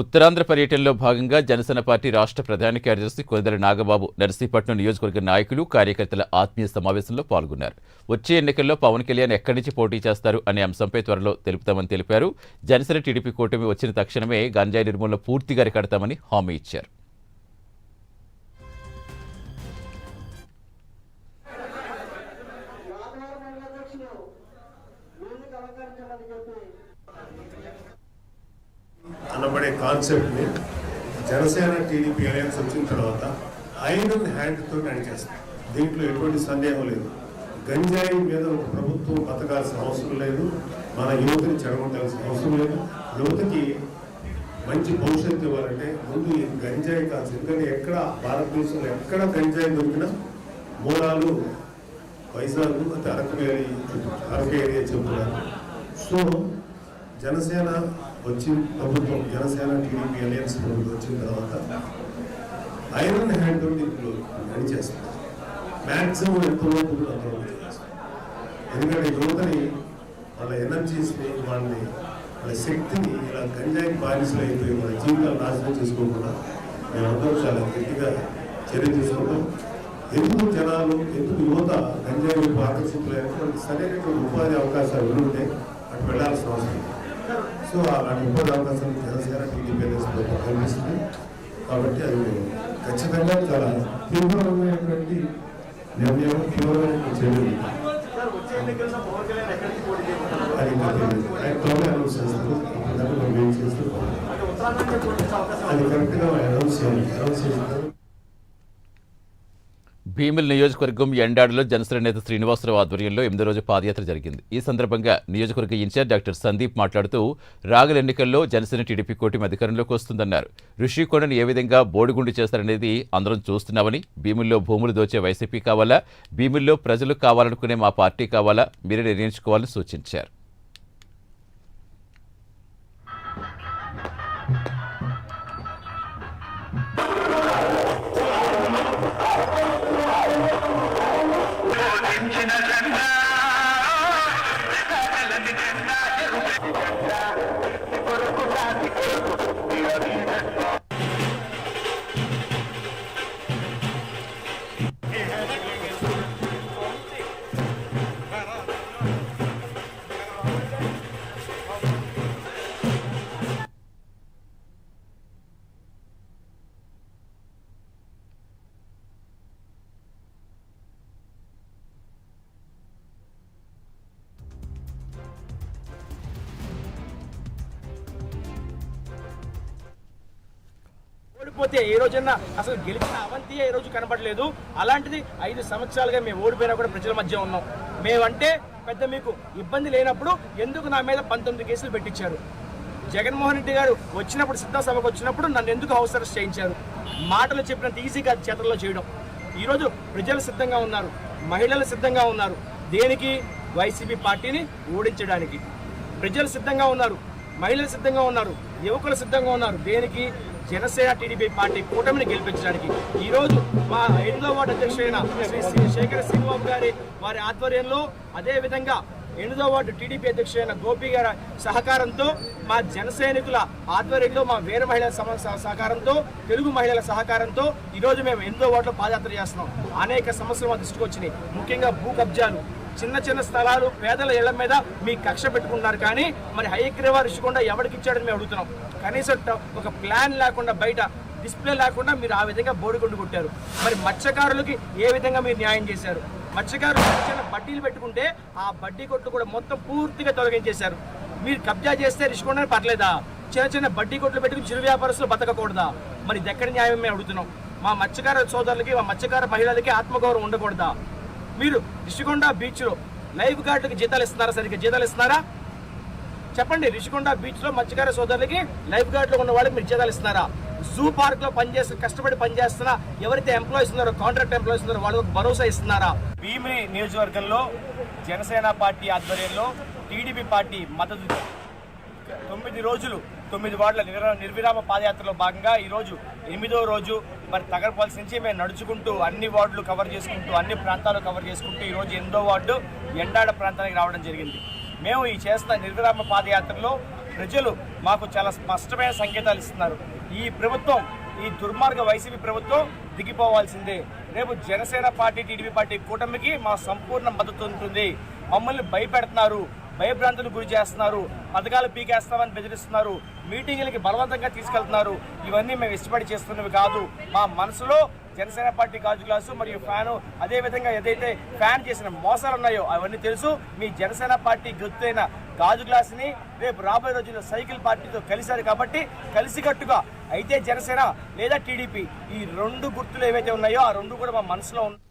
ఉత్తరాంధ్ర పర్యటనలో భాగంగా జనసేన పార్టీ రాష్ట్ర ప్రధాన కార్యదర్శి కొదల నాగబాబు నర్సీపట్నం నియోజకవర్గ నాయకులు కార్యకర్తల ఆత్మీయ సమావేశంలో పాల్గొన్నారు. వచ్చే ఎన్నికల్లో పవన్ కళ్యాణ్ ఎక్కడి నుంచి పోటీ చేస్తారు అనే అంశంపై త్వరలో తెలుపుతామని తెలిపారు. జనసేన టీడీపీ కూటమి వచ్చిన తక్షణమే గంజాయి నిర్మూలన పూర్తిగా అరికడతామని హామీ ఇచ్చారు. అనబడే కాన్సెప్ట్ని జనసేన టీడీపీ అలయన్స్ వచ్చిన తర్వాత ఐరన్ హ్యాండ్తో నడిచేస్తాం దీంట్లో ఎటువంటి సందేహం లేదు. గంజాయి మీద ఒక ప్రభుత్వం బతకాల్సిన అవసరం లేదు. మన యువతని చెడగొట్టాల్సిన అవసరం లేదు. యువతకి మంచి భవిష్యత్తు ఇవ్వాలంటే ముందు ఈ గంజాయి కాదు ఎందుకంటే ఎక్కడ భారతదేశంలో ఎక్కడ గంజాయి దొరికినా మూలాలు వైజాగ్ అరకు ఏరియా అరకు ఏరియా చెబుతున్నారు సో జనసేన వచ్చిన ప్రభుత్వం జనసేన టీడీపీ అలయన్స్ ప్రభుత్వం వచ్చిన తర్వాత ఐరన్ హ్యాండ్ తోటి ఇప్పుడు నడిచేస్తారు మ్యాక్సిమం ఎంతవరకు అందరూ ఎందుకంటే యువతని వాళ్ళ ఎనర్జీస్ని వాళ్ళని వాళ్ళ శక్తిని ఇలా గంజాయి బానిసలు అయిపోయి వాళ్ళ జీవితాలు నాశనం చేసుకోకుండా మేమందరూ చాలా గట్టిగా చర్య తీసుకుంటాం. ఎందుకు జనాలు ఎందుకు యువత గంజాయి వైపు ఆకర్షితులైన సరైనటువంటి ఉపాధి అవకాశాలు ఉంటే అటు వెళ్ళాల్సిన అవసరం లేదు. సో అలాంటి ఉపాధి అవకాశాలు జనసేన టీడీపీ కనిపిస్తుంది కాబట్టి అది ఖచ్చితంగా చాలా తీవ్రమైనటువంటి నిర్ణయం తీవ్రమైనటువంటి చర్యలు. అది అనౌన్స్ చేస్తారు. అప్పటిదాకా మనం వెయిట్ చేస్తూ అది కరెక్ట్గా అనౌన్స్ చేయాలి. అనౌన్స్ చేస్తారు. భీమిల్ నియోజకవర్గం ఎండాడులో జనసేన నేత శ్రీనివాసరావు ఆధ్వర్యంలో ఎనిమిది రోజు పాదయాత్ర జరిగింది. ఈ సందర్భంగా నియోజకవర్గ ఇన్ఛార్జ్ డాక్టర్ సందీప్ మాట్లాడుతూ రాగల ఎన్నికల్లో జనసేన టీడీపీ కూటమి అధికారంలోకి వస్తుందన్నారు. ఋషికొండను ఏ విధంగా బోడిగుండు చేస్తారనేది అందరం చూస్తున్నామని భీముల్లో భూములు దోచే వైసీపీ కావాలా భీముల్లో ప్రజలు కావాలనుకునే మా పార్టీ కావాలా మీరే నిర్ణయించుకోవాలని సూచించారు. ఓడిపోతే ఏ రోజన్నా అసలు గెలిచిన అవంతి ఏ రోజు కనబడలేదు. అలాంటిది ఐదు సంవత్సరాలుగా మేము ఓడిపోయినా కూడా ప్రజల మధ్య ఉన్నాం. మేమంటే పెద్ద మీకు ఇబ్బంది లేనప్పుడు ఎందుకు నా మీద పంతొమ్మిది కేసులు పెట్టించారు? జగన్మోహన్ రెడ్డి గారు వచ్చినప్పుడు సిద్ధసభకు వచ్చినప్పుడు నన్ను ఎందుకు హౌస్ అరెస్ట్ చేయించారు? మాటలు చెప్పినంత ఈజీగా చేతల్లో చేయడం. ఈరోజు ప్రజలు సిద్ధంగా ఉన్నారు మహిళలు సిద్ధంగా ఉన్నారు. దేనికి? వైసీపీ పార్టీని ఓడించడానికి. ప్రజలు సిద్ధంగా ఉన్నారు మహిళలు సిద్ధంగా ఉన్నారు యువకులు సిద్ధంగా ఉన్నారు. దేనికి? జనసేన టీడీపీ పార్టీ కూటమిని గెలిపించడానికి ఈరోజు మా ఎనిమిదో వార్డు అధ్యక్షుడైన శ్రీ శ్రీ శేఖర గారి వారి ఆధ్వర్యంలో అదేవిధంగా ఎనిమిదో వార్డు టీడీపీ అధ్యక్షుడైన గోపి గారి సహకారంతో మా జన సైనికుల ఆధ్వర్యంలో మా వేరే మహిళల సమ- సహకారంతో తెలుగు మహిళల సహకారంతో ఈరోజు మేము ఎనిమిదో వార్డులో పాదయాత్ర చేస్తున్నాం. అనేక సమస్యలు మా దృష్టికి వచ్చినాయి. ముఖ్యంగా భూ కబ్జాలు చిన్న చిన్న స్థలాలు పేదల ఇళ్ళ మీద మీ కక్ష పెట్టుకుంటున్నారు కానీ మరి హైగ్రీవా ఋషికొండ ఎవరికి ఇచ్చాడని మేము అడుగుతున్నాం. కనీసం ఒక ప్లాన్ లేకుండా బయట డిస్ప్లే లేకుండా మీరు ఆ విధంగా బోడిగుండు కొట్టారు. మరి మత్స్యకారులకి ఏ విధంగా మీరు న్యాయం చేశారు? మత్స్యకారులు చిన్న చిన్న బడ్డీలు పెట్టుకుంటే ఆ బడ్డీ కొట్లు కూడా మొత్తం పూర్తిగా తొలగించేశారు. మీరు కబ్జా చేస్తే రిషికొండని పర్లేదా? చిన్న చిన్న బడ్డీ కొట్లు పెట్టుకుని చిరు వ్యాపారస్తులు బతకకూడదా? మరి ఇది ఎక్కడ న్యాయం మేము అడుగుతున్నాం. మా మత్స్యకార సోదరులకి మా మత్స్యకార మహిళలకి ఆత్మగౌరవం ఉండకూడదా? మీరు రిషికొండ బీచ్లో లైఫ్ గార్డులకు జీతాలు ఇస్తున్నారా? సరిగ్గా జీతాలు ఇస్తున్నారా? చెప్పండి రిషికొండ బీచ్లో మత్స్యకార సోదరులకి లైఫ్ గార్డులో ఉన్న వాళ్ళకి మీరు జీతాలు ఇస్తున్నారా? జూ పార్క్లో పనిచేస్తున్న కష్టపడి పనిచేస్తున్న ఎవరైతే ఎంప్లాయీస్ ఉన్నారో కాంట్రాక్ట్ ఎంప్లాయీస్ ఉన్నారో వాళ్ళకి భరోసా ఇస్తున్నారా? భీమిని నియోజకవర్గంలో జనసేన పార్టీ ఆధ్వర్యంలో టీడీపీ పార్టీ మద్దతు తొమ్మిది రోజులు తొమ్మిది వార్డుల నిర- నిర్విరామ పాదయాత్రలో భాగంగా ఈరోజు ఎనిమిదో రోజు మరి తగరపాల్సి నుంచి మేము నడుచుకుంటూ అన్ని వార్డులు కవర్ చేసుకుంటూ అన్ని ప్రాంతాలు కవర్ చేసుకుంటూ ఈరోజు ఎనిమిదో వార్డు ఎండాడ ప్రాంతానికి రావడం జరిగింది. మేము ఈ చేస్తున్న నిర్విరామ పాదయాత్రలో ప్రజలు మాకు చాలా స్పష్టమైన సంకేతాలు ఇస్తున్నారు. ఈ ప్రభుత్వం ఈ దుర్మార్గ వైసీపీ ప్రభుత్వం దిగిపోవాల్సిందే. రేపు జనసేన పార్టీ టీడీపీ పార్టీ కూటమికి మా సంపూర్ణ మద్దతు ఉంటుంది. మమ్మల్ని భయపెడుతున్నారు. భయభ్రాంతులు గురి చేస్తున్నారు. పథకాలు పీకేస్తామని బెదిరిస్తున్నారు. మీటింగులకి బలవంతంగా తీసుకెళ్తున్నారు. ఇవన్నీ మేము ఇష్టపడి చేస్తున్నవి కాదు. మా మనసులో జనసేన పార్టీ గాజు గ్లాసు మరియు ఫ్యాను అదే విధంగా ఏదైతే ఫ్యాన్ చేసిన మోసాలు ఉన్నాయో అవన్నీ తెలుసు. మీ జనసేన పార్టీ గుర్తైన గాజు గ్లాసుని రేపు రాబోయే రోజుల్లో సైకిల్ పార్టీతో కలిశారు కాబట్టి కలిసికట్టుగా అయితే జనసేన లేదా టీడీపీ ఈ రెండు గుర్తులు ఏవైతే ఉన్నాయో ఆ రెండు కూడా మా మనసులో ఉన్నాయి